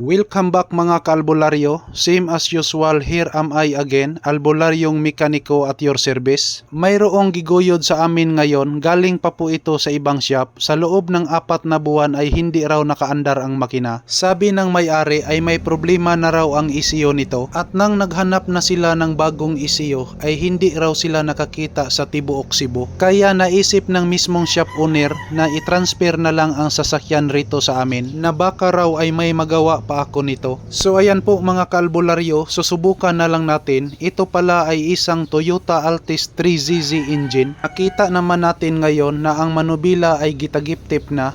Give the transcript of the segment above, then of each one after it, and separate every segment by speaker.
Speaker 1: Welcome back mga kaalbularyo. Same as usual, here am I again, albularyong mekaniko at your service. Mayroong giguyod sa amin ngayon, galing pa po ito sa ibang shop. Sa loob ng apat na buwan ay hindi raw nakaandar ang makina. Sabi ng may-ari ay may problema na raw ang ECU nito at nang naghanap na sila ng bagong ECU ay hindi raw sila nakakita sa Tibuok Cebu. Kaya naisip ng mismong shop owner na i-transfer na lang ang sasakyan rito sa amin na baka raw ay may magawa pa ako nito. So ayan po mga kaalbularyo, susubukan na lang natin. Ito pala ay isang Toyota Altis 3ZZ engine. Nakita naman natin ngayon na ang manubila ay gitagip-tip na.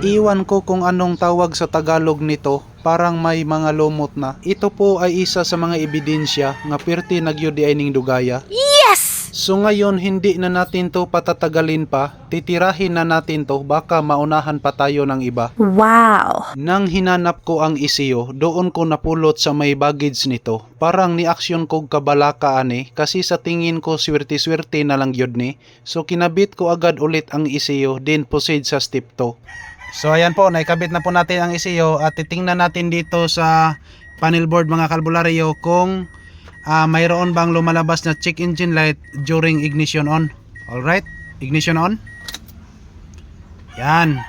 Speaker 1: Iwan ko kung anong tawag sa Tagalog nito, parang may mga lumot na. Ito po ay isa sa mga ebidensya nga perti nagyudi ay ning dugaya.
Speaker 2: Yes!
Speaker 1: So ngayon hindi na natin to patatagalin pa, titirahin na natin to baka maunahan pa tayo ng iba.
Speaker 2: Wow!
Speaker 1: Nang hinanap ko ang isiyo, doon ko napulot sa may baggage nito. Parang ni aksyon kog kabalaka ani kasi sa tingin ko swerte-swerte na lang yun ni. So kinabit ko agad ulit ang isiyo din proceed sa step 2. So ayan po, naikabit na po natin ang isiyo at titingnan natin dito sa panel board mga kalbularyo kung ah, mayroon bang lumalabas na check engine light during ignition on. Alright, ignition on. Yan.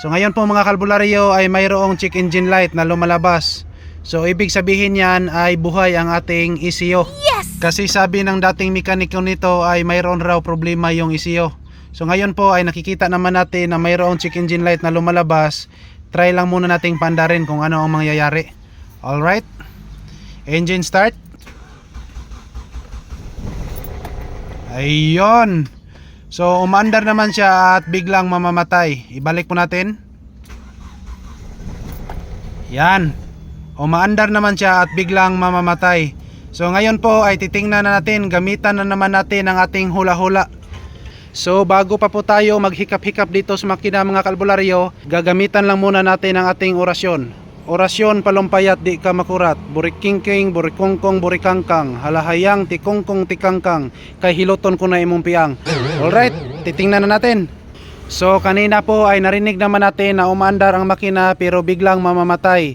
Speaker 1: So ngayon po mga kalbularyo ay mayroong check engine light na lumalabas. So ibig sabihin yan ay buhay ang ating ECU.
Speaker 2: Yes!
Speaker 1: Kasi sabi ng dating mekaniko nito ay mayroon raw problema yung ECU. So ngayon po ay nakikita naman natin na mayroong check engine light na lumalabas. Try lang muna nating pandarin kung ano ang mangyayari. Alright. Engine start. Ayun. So umandar naman siya at biglang mamamatay. Ibalik po natin. Yan. Umaandar naman siya at biglang mamamatay. So ngayon po ay titingnan na natin, gamitan na naman natin ang ating hula-hula. So bago pa po tayo maghikap-hikap dito sa makina mga kalbularyo, gagamitan lang muna natin ang ating orasyon. Orasyon palumpayat di ka makurat, burikingking, burikongkong, burikangkang, halahayang, tikongkong, tikangkang, kay hiloton ko na imong piyang. Alright, titingnan na natin. So kanina po ay narinig naman natin na umandar ang makina pero biglang mamamatay.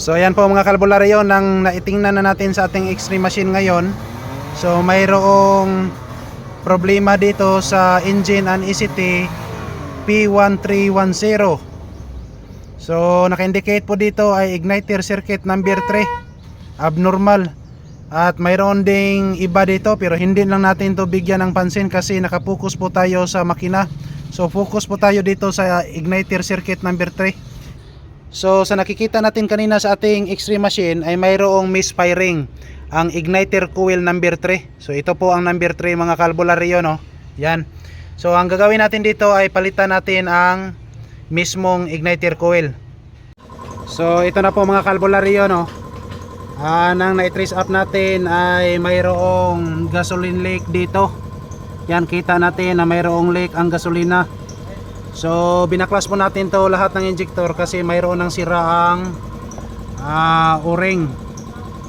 Speaker 1: So ayan po mga kalbularyo nang naitingnan na natin sa ating X-ray machine ngayon. So mayroong problema dito sa engine and ECT P1310. So naka-indicate po dito ay igniter circuit number 3 abnormal. At mayroon ding iba dito pero hindi lang natin to bigyan ng pansin kasi nakapokus po tayo sa makina. So focus po tayo dito sa igniter circuit number 3. So sa nakikita natin kanina sa ating X-ray machine ay mayroong misfiring ang igniter coil number 3. So ito po ang number 3 mga kalbularyo no. Yan. So ang gagawin natin dito ay palitan natin ang mismong igniter coil. So ito na po mga kalbularyo no. Ah, nang na-trace up natin ay mayroong gasoline leak dito. Yan kita natin na mayroong leak ang gasolina. So binaklas po natin to lahat ng injector kasi mayroon ng sira ang ah, o-ring.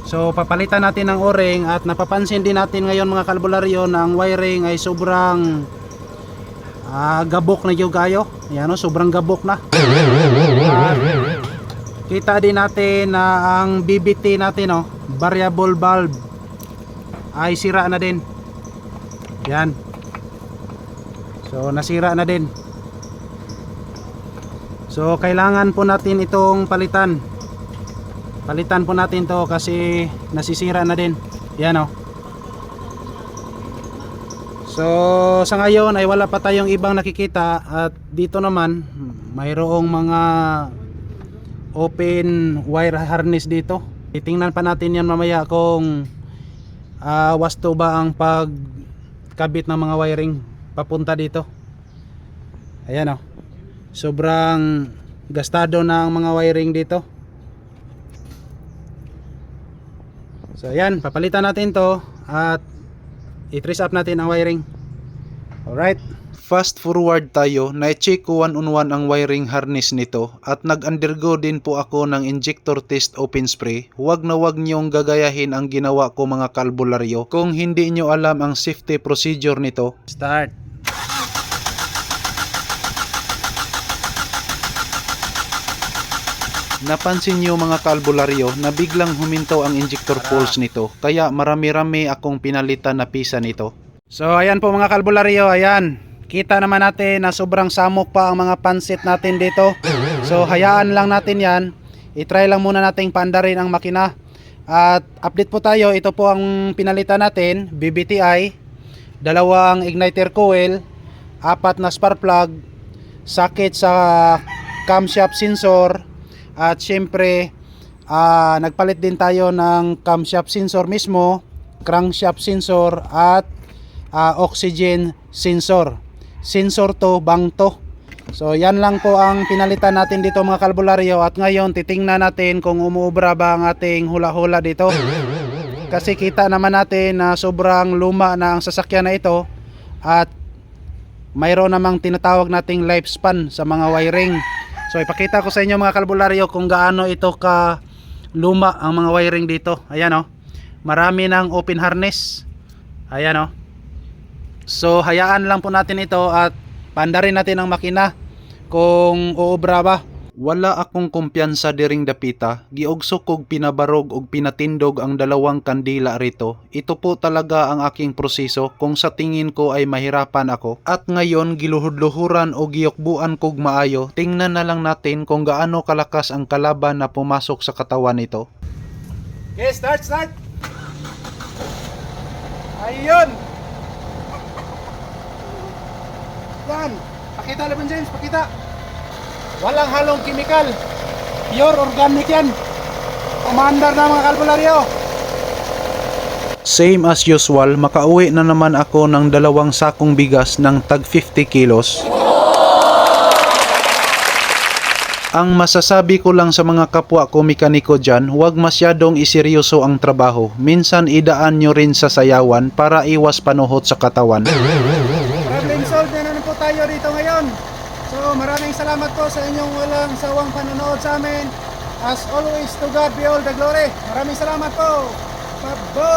Speaker 1: So papalitan natin ng o-ring at napapansin din natin ngayon mga kalbularyo na ang wiring ay sobrang ah, gabok na yung kayo. Yan o, sobrang gabok na. Kita din natin na ang BBT natin oh, variable valve ay sira na din. Yan. So nasira na din. So kailangan po natin itong palitan. Palitan po natin to kasi nasisira na din. Yan oh. So sa ngayon ay wala pa tayong ibang nakikita at dito naman mayroong mga open wire harness dito. Titingnan pa natin yan mamaya kung ah, wasto ba ang pagkabit ng mga wiring papunta dito. Ayan oh. Sobrang gastado na ang mga wiring dito. So ayan, papalitan natin to at i-trace up natin ang wiring. Alright. Fast forward tayo, na-check ko one on one ang wiring harness nito at nag-undergo din po ako ng injector test open spray. Huwag na huwag niyong gagayahin ang ginawa ko mga kalbularyo kung hindi nyo alam ang safety procedure nito. Start. Napansin nyo mga kalbularyo na biglang huminto ang injector pulse nito kaya marami-rami akong pinalitan na pisa nito. So ayan po mga kalbularyo, ayan. Kita naman natin na sobrang samok pa ang mga pansit natin dito. So hayaan lang natin yan. I-try lang muna nating paandarin ang makina. At update po tayo, ito po ang pinalitan natin, BBTI, dalawang igniter coil, apat na spark plug, socket sa camshaft sensor, at syempre, ah, nagpalit din tayo ng camshaft sensor mismo, crankshaft sensor at ah, oxygen sensor. Sensor to, bang to. So yan lang po ang pinalitan natin dito mga kalbularyo at ngayon titingnan natin kung umuubra ba ang ating hula-hula dito. Kasi kita naman natin na sobrang luma na ang sasakyan na ito at mayroon namang tinatawag nating lifespan sa mga wiring. So ipakita ko sa inyo mga kalbularyo kung gaano ito ka luma ang mga wiring dito. Ayan oh. Marami ng open harness. Ayan oh. So hayaan lang po natin ito at pandarin natin ang makina kung uubra ba. Wala akong kumpiyansa diring dapita. Giugso kog pinabarog og pinatindog ang dalawang kandila rito. Ito po talaga ang aking proseso kung sa tingin ko ay mahirapan ako. At ngayon giluhod-luhuran o giyokbuan kog maayo. Tingnan na lang natin kung gaano kalakas ang kalaban na pumasok sa katawan nito. Okay, start, start! Ayun! Yan! Pakita Lebron James, pakita! Walang halong kimikal. Pure organic yan. Commander na mga kalbularyo. Same as usual, makauwi na naman ako ng dalawang sakong bigas ng tag 50 kilos. Ang masasabi ko lang sa mga kapwa ko mekaniko dyan, huwag masyadong iseryoso ang trabaho. Minsan idaan nyo rin sa sayawan para iwas panuhot sa katawan. Problem solved na naman po tayo dito ngayon. So maraming salamat po sa inyong walang sawang panonood sa amin. As always, to God be all the glory. Maraming salamat po. Pabo!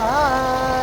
Speaker 1: Bye!